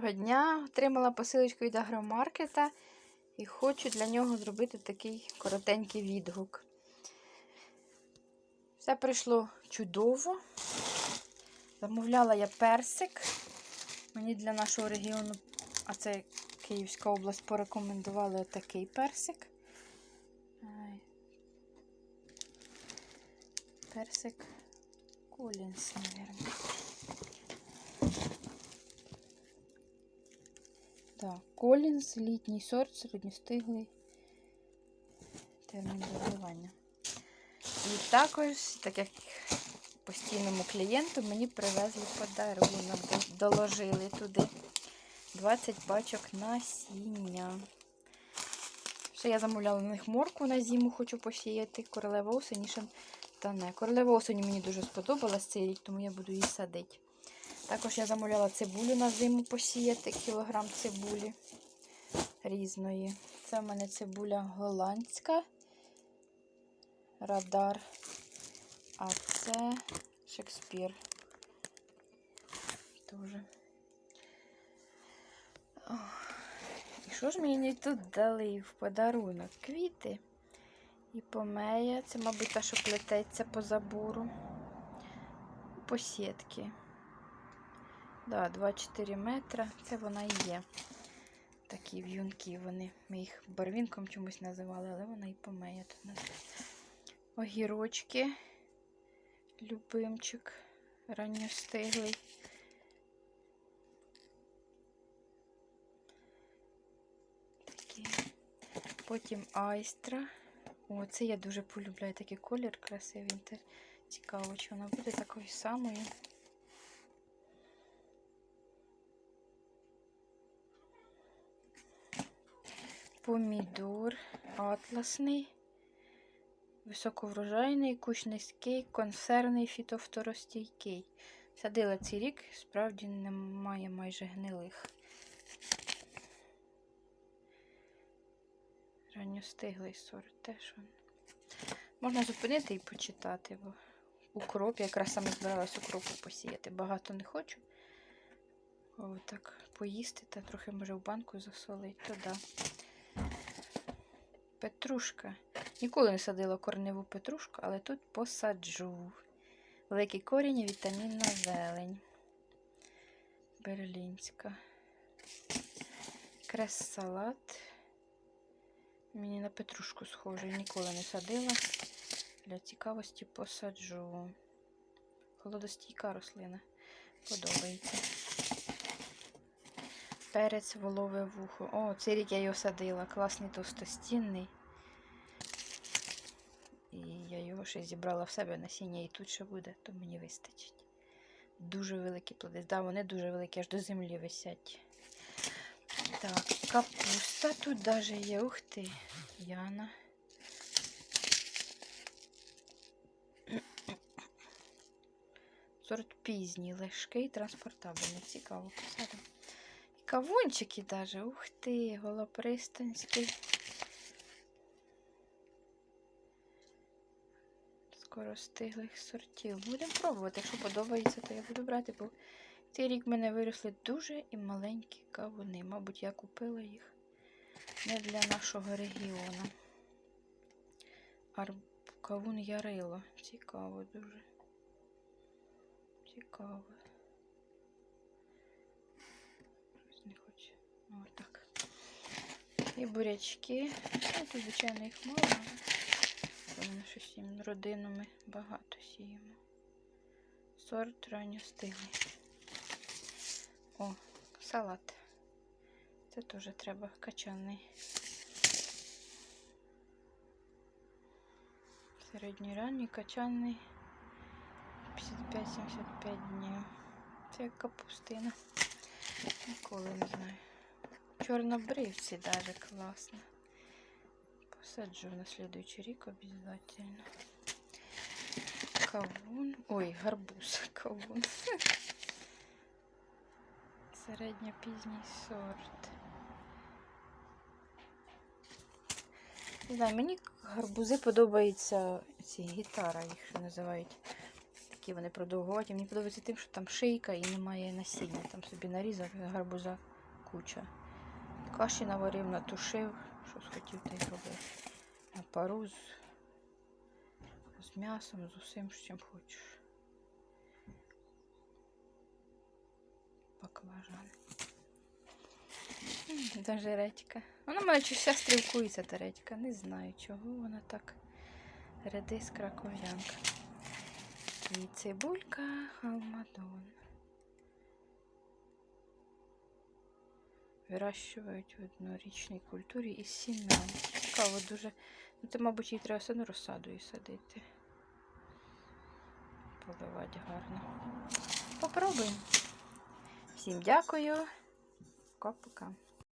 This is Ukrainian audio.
Доброго дня! Отримала посилочку від агромаркета і хочу для нього зробити такий коротенький відгук. Все прийшло чудово. Замовляла я персик. Мені для нашого регіону, а це Київська область, порекомендували такий персик. Персик Колінс, мабуть. Так, Колінс, літній сорт, середньостиглий термін дозрівання. І також, так як постійному клієнту, мені привезли подарунок, доложили туди 20 пачок насіння. Ще я замовляла на них морку на зиму, хочу посіяти. Королева осені та не. Королева осені мені дуже сподобалась цей рік, тому я буду її садити. Також я замовляла цибулю на зиму посіяти, кілограм цибулі різної. Це в мене цибуля голландська, радар, а це Шекспір. Ох, І що ж мені тут дали в подарунок? Квіти і помея. Це, мабуть, та, що плететься по забору. По сітки. Да, 2-4 метра. Це вона і є. Такі в'юнки вони. Ми їх барвінком чомусь називали, але вона і помеє тут нас. Огірочки. Любимчик. Ранньостиглий. Такі. Потім айстра. О, це я дуже полюбляю такий колір красивий. Цікаво, чи вона буде такою самою. Помідор атласний, високоврожайний, кущ низький, консервний, фітовторостійкий. Садила цей рік, справді немає майже гнилих. Ранньостиглий сорт теж. Можна зупинити і почитати, бо укроп, я якраз саме збиралась укропу посіяти. Багато не хочу. О, так поїсти та трохи може в банку засолити, то да. Петрушка. Ніколи не садила корневу петрушку, але тут посаджу. Великий корінь вітамінна зелень. Берлінська. Крес-салат. Мені на петрушку схоже, ніколи не садила. Для цікавості посаджу. Холодостійка рослина. Подобається. Перець волове вухо. О, цей рік я його садила. Класний товстостінний. І я його ще зібрала в себе насіння і тут ще буде, то мені вистачить. Дуже великі плоди. Да, вони дуже великі, аж до землі висять. Так, капуста тут даже є. Ух ти, Яна. Сорт пізній, легкий, транспортабельний. Цікаво посадимо. Кавунчики даже. Ух ти, голопристанський. Скоростиглих сортів. Будемо пробувати. Якщо подобається, то я буду брати, бо цей рік в мене виросли дуже і маленькі кавуни. Мабуть, я купила їх не для нашого регіону. Ар... Кавун Ярило. Цікаво дуже. Цікаво. І бурячки. Ну, тут, звичайно, їх мало, але ми щось родинами багато сіємо. Сорт ранньостиглий. О, салат. Це теж треба качаний. Середній ранній качаний 55-75 днів. Це як капустина. Ніколи не знаю. Чорнобривці даже класно. Посаджу на слідуючий рік обов'язково. Кавун. Ой, гарбуз. Кавун. Середньопізній сорт. Не знаю, мені гарбузи подобаються ці гітара, їх ще називають. такі вони продовгуваті. Мені подобається тим, що там шийка і немає насіння. Там собі нарізав гарбуза куча. Каші наварив, натушив, що схотів, та й зробив. На пару з, з м'ясом, з усім, з чим хочеш. Баклажани. Даже редька. Вона мене чи вся стрілкується та редька. Не знаю, чого вона так. Редис краков'янка. І цибулька халмадон. Вирощують в однорічній культурі із сім'ян. Цікаво дуже. Ну, це, мабуть, їй треба все одно розсадою садити. Поливати гарно. Попробуємо. Всім дякую. Пока-пока.